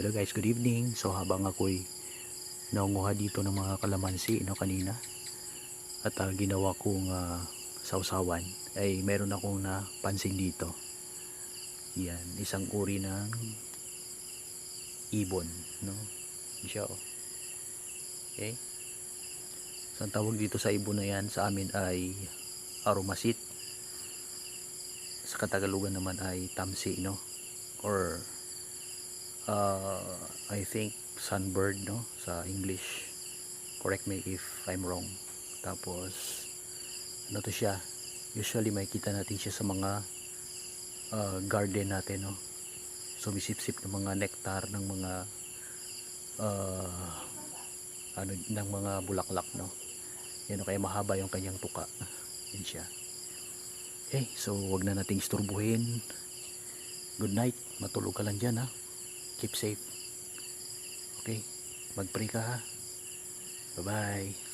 Hello guys, good evening. So habang ako'y naunguha dito ng mga kalamansi no, kanina at ah, ginawa kong ah, sausawan ay meron akong napansin dito. Yan, isang uri ng ibon, no? Siya oh. Okay? So ang tawag dito sa ibon na yan sa amin ay aromasit. Sa Katagalugan naman ay tamsi, no? Or uh, I think sunbird no? Sa English. Correct me if I'm wrong. Tapos ano to siya? Usually makikita natin siya sa mga uh, garden natin no? Sumisip-sip ng mga nectar ng mga uh, ano ng mga bulaklak no? Yan kaya mahaba yung kanyang tuka. Yan siya. Okay so wag na nating isturbuhin good night. Matulog ka lang dyan ha keep safe. Okay. Mag pray ka ha? Bye bye